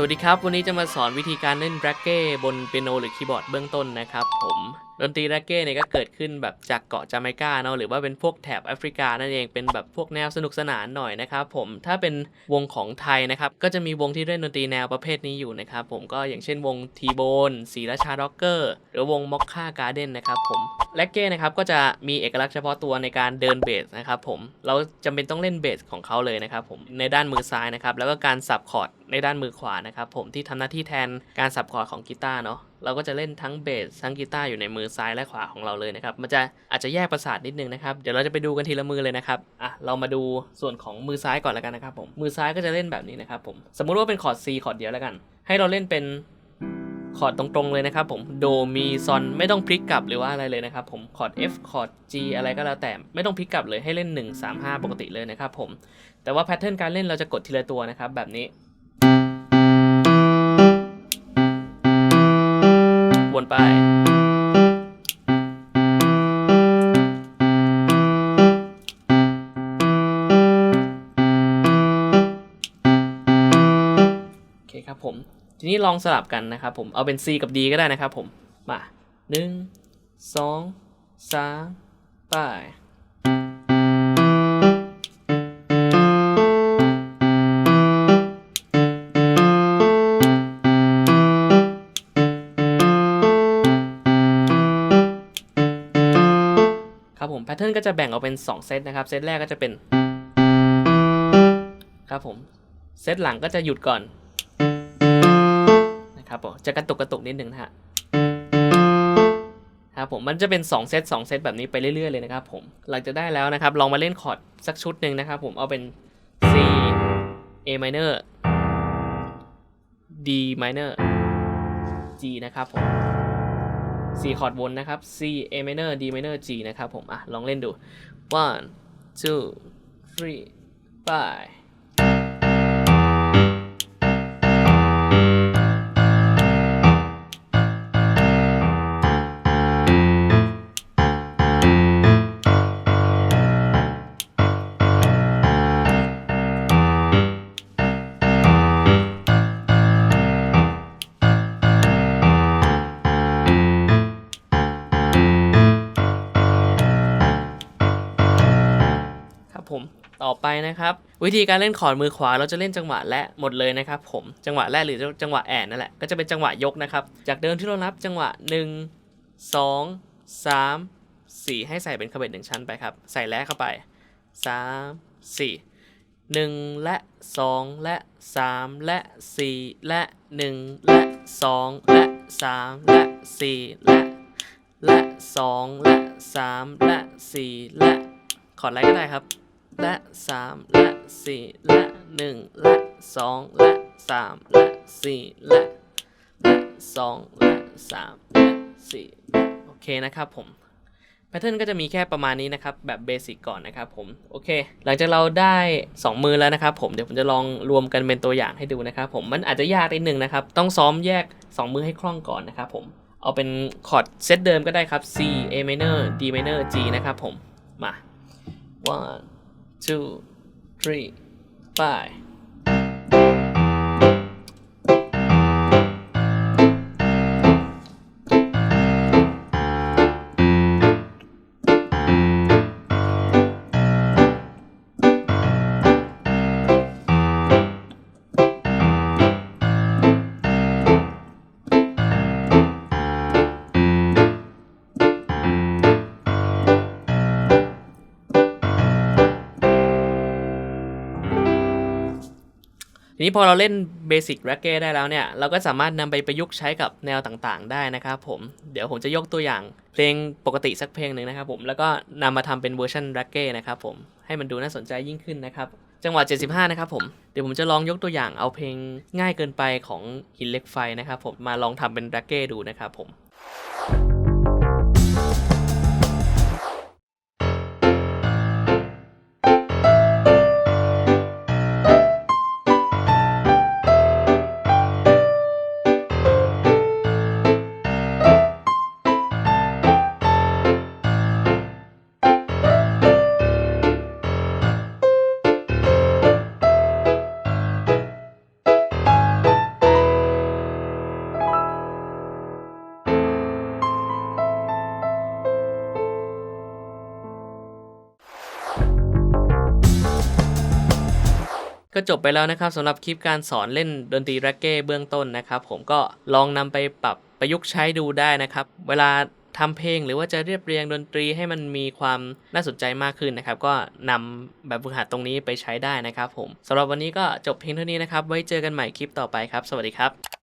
สวัสดีครับ วันนี้จะมาสอนวิธีการเล่นแบร็กเก้บนเปียโนหรือคีย์บอร์ดเบื้องต้นนะครับผม ดนตรีแร็กเก้เนี่ยก็เกิดขึ้นแบบจากเกาะจาเมกาเนาะหรือว่าเป็นพวกแถบแอฟริกานั่นเองเป็นแบบพวกแนวสนุกสนานหน่อยนะครับผมถ้าเป็นวงของไทยนะครับก็จะมีวงที่เล่นดนตรีแนวประเภทนี้อยู่นะครับผมก็อย่างเช่นวงทีโบนสีราชาร็อกเกอร์หรือวงม็อกค่าการ์เด้นนะครับผมแร็กเก้นะครับก็จะมีเอกลักษณ์เฉพาะตัวในการเดินเบสนะครับผมเราจำเป็นต้องเล่นเบสของเขาเลยนะครับผมในด้านมือซ้ายนะครับแล้วก็การสับคอร์ดในด้านมือขวานะครับผมที่ทำหน้าที่แทนการสับคอร์ดของกีตาร์เนาะเราก็จะเล่นทั้งเบสทั้งกีตาร์อยู่ในมือซ้ายและขวาของเราเลยนะครับ มันจะอาจจะแยกประสาทนิดนึงนะครับ เดี๋ยวเราจะไปดูกันทีละมือเลยนะครับ อะ เรามาดูส่วนของมือซ้ายก่อนแล้วกันนะครับผม มือซ้ายก็จะเล่นแบบนี้นะครับผม สมมุติว่าเป็นคอร์ด C คอร์ดเดียวแล้วกัน ให้เราเล่นเป็นคอร์ดตรงๆเลยนะครับผมโดมีซอนไม่ต้องพลิกกลับหรือว่าอะไรเลยนะครับผมคอร์ด F คอร์ด G อะไรก็แล้วแต่ไม่ต้องพลิกกลับเลยให้เล่น 1 3 5 ปกติเลยนะครับผมแต่ว่าแพทเทิร์นการเล่นเราจะกดทีละตัวนะครับแบบนี้ วนไป โอเคครับผม ทีนี้ลองสลับกันนะครับผม เอาเป็น C กับ D ก็ได้นะครับผม มาหนึ่งสองสามไป เทิร์นก็จะแบ่งออกเป็น 2 เซตนะครับ เซตแรกก็จะเป็น ครับผม เซตหลังก็จะหยุดก่อน นะครับผมจะกระตุกกระตุกนิดนึงนะฮะครับผมมันจะเป็น 2 เซต2เซตแบบนี้ไปเรื่อยๆเลยนะครับผมหลังจากได้แล้วนะครับ ลองมาเล่นคอร์ดสักชุดหนึ่งนะครับผมเอาเป็น C A minor D minor G นะครับผม C คอร์ดวนนะครับ C A minor D minor G นะครับผม อะ ลองเล่นดู one two three five ต่อไปนะครับ วิธีการเล่นคอดมือขวาเราจะเล่นจังหวะและหมดเลยนะครับผมจังหวะแรกหรือจังหวะแอนนั่นแหละก็จะเป็นจังหวะยกนะครับ จากเดิมที่เรานับจังหวะ 1 2 3 4 ให้ใส่เป็นคาเบตหนึ่งชั้นไปครับ ใส่และเข้าไป 3 4 1 และ 2 และ 3 และ 4 และ 1 และ 2 และ 3 และ 4 และ และ 2 และ 3 และ 4 และคอดอะไรก็ได้ครับ และ3และ4และ1และ2และ3และ4และและ2และ3และ4และโอเคนะครับผมแพทเทิร์นก็จะมีแค่ประมาณนี้นะครับ แบบเบสิกก่อนนะครับผมโอเค หลังจากเราได้ 2 มือแล้วนะครับผมเดี๋ยวผมจะลองรวมกันเป็นตัวอย่างให้ดูนะครับผมมันอาจจะยากนิดนึงนะครับ ต้องซ้อมแยก 2 มือให้คล่องก่อนนะครับผมเอาเป็นคอร์ดเซตเดิมก็ได้ครับ C A minor D minor G นะครับผมมา one two three five ทีนี้พอเราเล่นเบสิกแร็กเก้ได้แล้วเนี่ย เราก็สามารถนำไปประยุกต์ใช้กับแนวต่างๆ ได้นะครับผม เดี๋ยวผมจะยกตัวอย่างเพลงปกติสักเพลงหนึ่งนะครับผม แล้วก็นำมาทำเป็นเวอร์ชันแร็กเก้นะครับผม ให้มันดูน่าสนใจยิ่งขึ้นนะครับ จังหวะ 75 นะครับผม เดี๋ยวผมจะลองยกตัวอย่างเอาเพลงง่ายเกินไปของหินเล็กไฟนะครับผม มาลองทำเป็นแร็กเก้ดูนะครับผม ก็จบไปแล้วนะครับสำหรับคลิปการสอนเล่นดนตรีแร็กเก้เบื้องต้นนะครับผมก็ลองนำไปปรับประยุกต์ใช้ดูได้นะครับ เวลาทำเพลงหรือว่าจะเรียบเรียงดนตรีให้มันมีความน่าสนใจมากขึ้นนะครับ ก็นำแบบฝึกหัดตรงนี้ไปใช้ได้นะครับผมสำหรับวันนี้ก็จบเพียงเท่านี้นะครับ ไว้เจอกันใหม่คลิปต่อไปครับ สวัสดีครับ